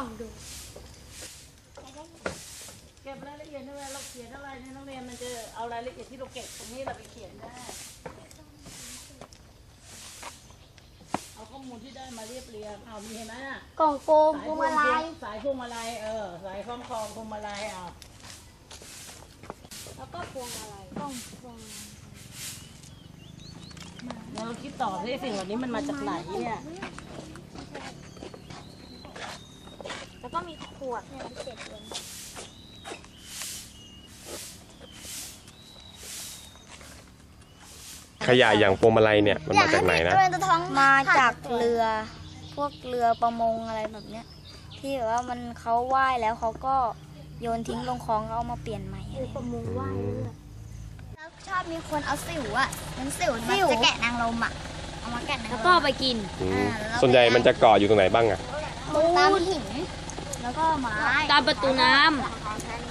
ส่องดูเก็บรายละเอียดนะเวลาเราเขียนอะไรเนี่ยนักเรียนมันจะเอารายละเอียดที่เราเก็บตรงนี้เราไปเขียนได้เอาข้อมูลที่ได้มาเรียบเรียงเอามีเห็นไหมน่ะกล่องโฟมพวงมาลัยสายพวงมาลัยเออสายคล้องคลองพวงมาลัยเอาแล้วก็พวงมาลัยกล่องพวงแล้วเราคิดต่อที่สิ่งเหล่านี้มันมาจากไหนเนี่ยแล้วก็มีข วดเนี่ยเศษเงินขยะอย่างพวงมาลัยเนี่ยมันมาจากไหนนะมาจากเรือ พวกเรือประมงอะไรแบบเนี้ย ที่แบบว่ามันเขาว่ายแล้วเขาก็โยนทิ้งลงคลองแล้วเอามาเปลี่ยนใหม่คือประมงว่ายเรื่อยแล้วชอบมีคนเอาสิวอะมันสิวมันจะแกะนางลมอะเอามาแกะนางแล้วลก็มไปกินอืมส่วนใหญ่มันจะเกาะอยู่ตรงไหนบ้างอะตามหิน แล้วก็ไม้ตามประตูน้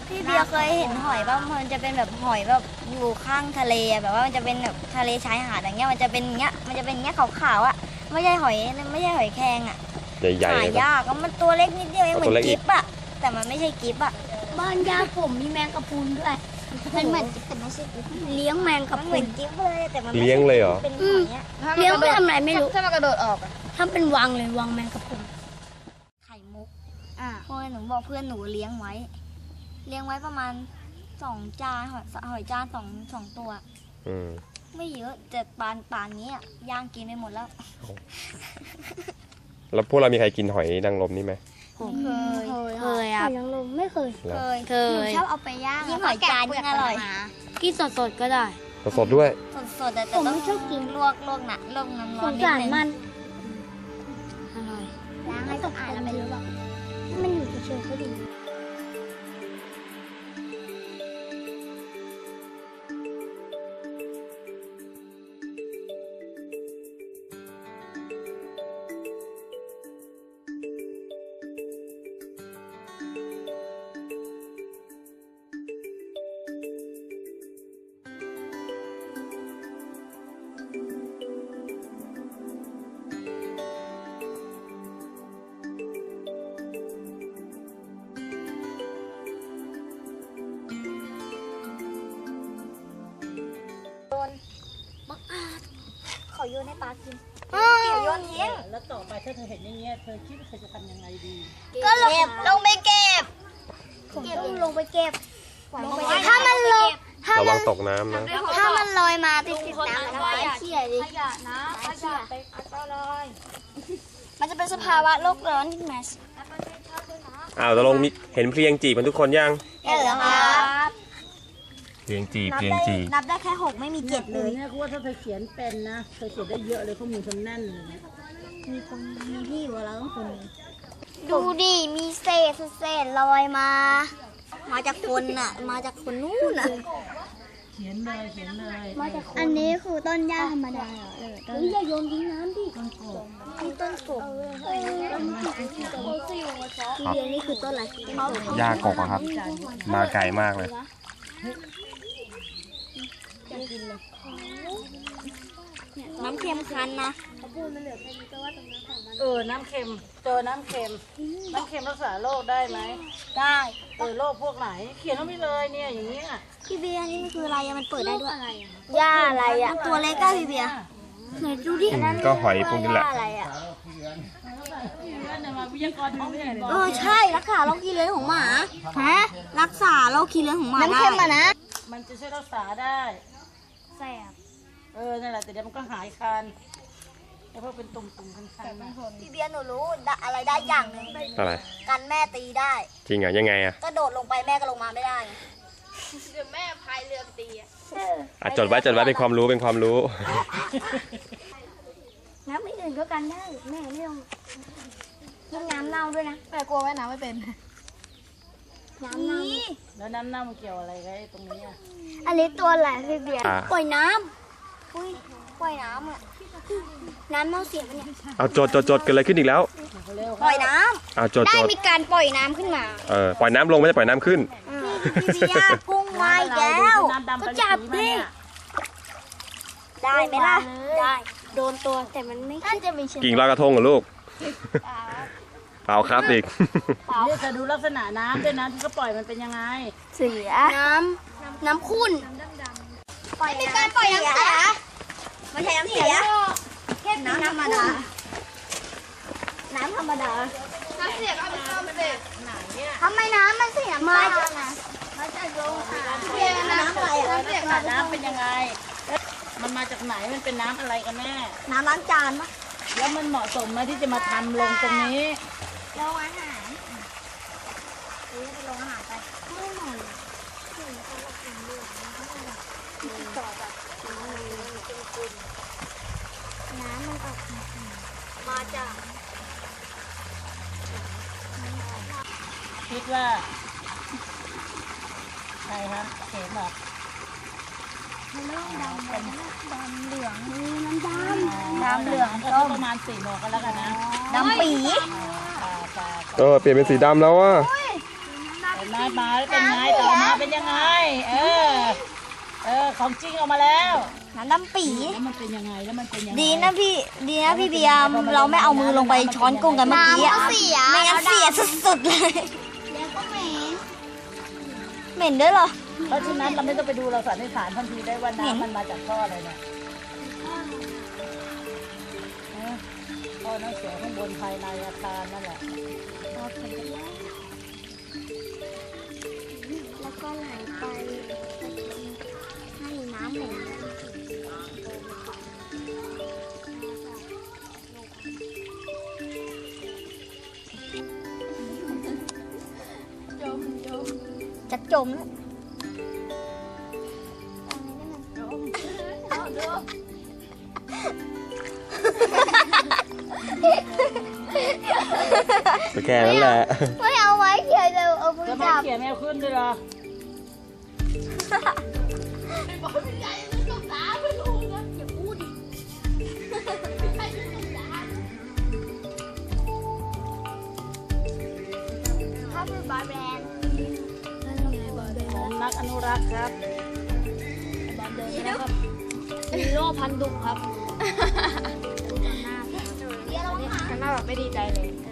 พี่เบียร์เคยเห็นหอยบ้างมันจะเป็นแบบหอยแบบอยู่ข้างทะเลอะแบบว่ามันจะเป็นแบบทะเลชายหาดอย่างเงี้ยมันจะเป็นอย่างเงี้ยมันจะเป็นอย่างเงี้ยขาวๆอะไม่ใช่หอยไม่ใช่หอยแครงอะใหญ่หาๆเลยปะยากอะมันตัวเล็กนิดเดียวเองเอาเหมืตัอวเล็นกอีกิกฟอะแต่มันไม่ใช่กิฟอะำบ้านย่าผมมีแมงกะพรุนด้วย มันเหมือนกิฟแต่ไม่ใช่กิฟเลี้ยงแมงกะมันพเหมืรุอนน กิฟเลยแต่มันไม่เลี้ยงเลยเหรอ เป็นหอยอะ เลี้ยงไปทำอะไรไม่รู้ ถ้ามันกระโดดออกอะถ้าเป็นวังเลยวังแมงกะพรุนไข่มุก อะเพราะว่าหนูบอกเพื่อนหนูเลี้ยงไว้ เลี้ยงไว้ประมาณสองจานหอยหอยจานสองสองตัว อืม ไม่เยอะแต่ปานป่านนี้อะย่างกินไปหมดแล้ว แล้วพวกเรามีใครกินหอยนางรมนี่ไหม เคย เคยอะยังลมไม่เคยแล้วเคยเคยชอบเอาไปย่างยิ่งหอยจานยิ่งอร่อย กินสดๆก็ได้ สดๆด้วย สดๆแต่แต่ต้องลวกลวกหนักลวกน้ำร้สอนงนิดสารนึงมัน อร่อย ล้างให้สะอาดแล้วไปลวก มันอ กี่ยวโยนทิ้งแล้วต่อไปถ้าเธอเห็นอย่างเงี้ยเธอคิดว่าเธอจะทำยังไงดีก็ลงลงไปเก็บผมต้องลงไปเก็บลงไปเก็บถ้ามันลงถ้าระมัวันงตกน้ำนะถ้ามันลอยมาติดติดน้ำมันก็ไปเขี่ยดิขยะนะขยะไปมันจะเป็นสภาวะโลกร้อนที่มาอ้าวตกลงมีเห็นเพลียงจีบมันทุกคนยัง เห็นแล้วครับ เพลียงจีบนับเพลียงได้จีบนับได้แค่หกไม่มีเจ็ดเลย เนี่ยคือว่าถ้าเธอเขียนเป็นนะเธอเขียนได้เยอะเลยข้อมูลเธอแน่นเลยนะมีคนมีที่อยู่แล้วต้องคนหนึ่งดูดิมีเศษเศษลอยมา มาจากคนน่ะ มาจากคนนู้นน่ะ เขียนเลยเขียนเลยอันนี้คือต้นหญ้าธรรมดาเหรอเออต้นเฮ้ยอย่าโยนทิ้งน้ำดิต้นโกบนี่ต้นกบทีเดียวนี่คือต้นอะไรยากกอะครับ มาไกลมากเลย น้ำเค็มคันนะเออ น้ำเค็ม เจอน้ำเค็ม น้ำเค็มรักษาโรคได้ไหม ได้ เออ โรคพวกไหน เขียนลงไปเลยเนี่ย อย่างเงี้ยพี่เบียร์นี่มันคืออะไรอะมันเปิดได้ด้วยหญ้าอะไรอะตัวเล็กก็พี่เบียร์ไหนดูดิอืมก็หอยพวกนี้แหละญ้าอะไรอะเนี่ยมาวิทยากรท้องถิ่นบอกเออใช่รักษาโรคขี้เลื้อนของหมาฮะรักษาโรคขี้เลื้อนของหมาน้ำเค็มอะนะ มันจะช่วยรักษาได้ แสบเออ นั่นแหละแต่เดี๋ยวมันก็หายคันแล้วพวกเป็นตุ่มๆคันๆนะพี่เบียร์หนูรู้ได้อะไรได้อย่างหนึ่งอะไรกันแม่ตีได้ จริงเหรอยังไงอะกระโดดลงไปแม่ก็ลงมาไม่ได้อะจดไว้จดไว้เป็นความรู้เป็นความรู้ น้ำไม่อื่นก็กันได้แม่ไม่ต้องยิ่งน้ำเน่าด้วยนะแม่กลัวว่ายน้ำไม่เป็น น้ำน้แล้วน้ำเน่ามันเกี่ยวอะไรกับไอ้ตรงนี้อะำอันนี้ตัวอะไรพี่เบียร์อะปล่อยน้อุ้ยปล่อยน้ำอะำน้ำเน่าเสียมันเนี่ยเอาจดจดจดกันเลยขึ้นอีกแล้วเร็วปล่อยน้เอาจดำได้จดมีการปล่อยน้ำขึ้นมาเออปล่อยน้ำลงไม่ใช่ปล่อยน้ำขึ้น พี่เบียร์กุ้งมาอีกแล้วน้ำดำก็จับดิได้ไหมล่ะได้ โดนตัวแต่มันไม่น่าจะมีเชื้อกิ่งลอยกระทงเหรอลูก เปล่าครับอีก นี่จะดูลักษณะน้ำด้วยนะที่เขาปล่อยมันเป็นยังไง เสีย น้ำ น้ำขุ่นปล่อยมีการปล่อยน้ำเสียไม่ใช่น้ำเสียแค่น้ำธรรมดา น้ำธรรมดา น้ำเสียก็ไม่ชอบมันเลยทำไมน้ำมันเสียมาจากไหนมาจากโรงหาเสียน้ำอะไรน้ำเสียลักษณะน้ำเป็นยังไง มันมาจากไหน มันเป็นน้ำอะไรกันแน่ น้ำล้างจานปะแล้วมันเหมาะสมไหมที่จะมาทำลงตรงนี้ โรงอาหารเออไปโรงอาหารไปไม่หน่อยน้ำมันออกมาจากคิดว่าใครฮะเห็นเหรอมันไม่ดำเลยนะดำเหลืองนี่น้ำดำน้ำเหลืองก็ประมาณสี่โมงกันแล้วกันนะดำปีปลาปลา เออเปลี่ยนเป็นสีดำแล้วว่ะเป็นไม้มาแล้วเป็นไงต่อมาเป็นยังไง เออ เออของจริงออกมาแล้วน้ำดำปีแล้วมันเป็นยังไงแล้วมันเป็นยังไงดีนะพี่ดีนะพี่เบียร์เราไม่เอามือลงไปช้อนกุ้งกันเมื่อกี้อะน้ำก็เสียไม่งั้นเสียสุดๆเลยแล้วก็เหม็นเหม็นด้วยเหรอเพราะฉะนั้นเราไม่ต้องไปดูเราสันนิษฐานทันทีได้ว่าน้ำมันมาจากท่ออะไรเนี่ยท่อน้ำเสียข้างบนภายในอาคารนั่นแหละ จะจมแล้วก็แค่นั้นแหละ ไม่เอาไว้เขียนเลยเอามือจะไม่จับ เขียนแมวขึ้นด้วยเหรอถ้า องนักอนุรักษ์ครับเดินไปแล้วครับฮีโร่พันดุครับเดี๋ยวเราหาหน้าแบบไม่ดีใจเลยเอ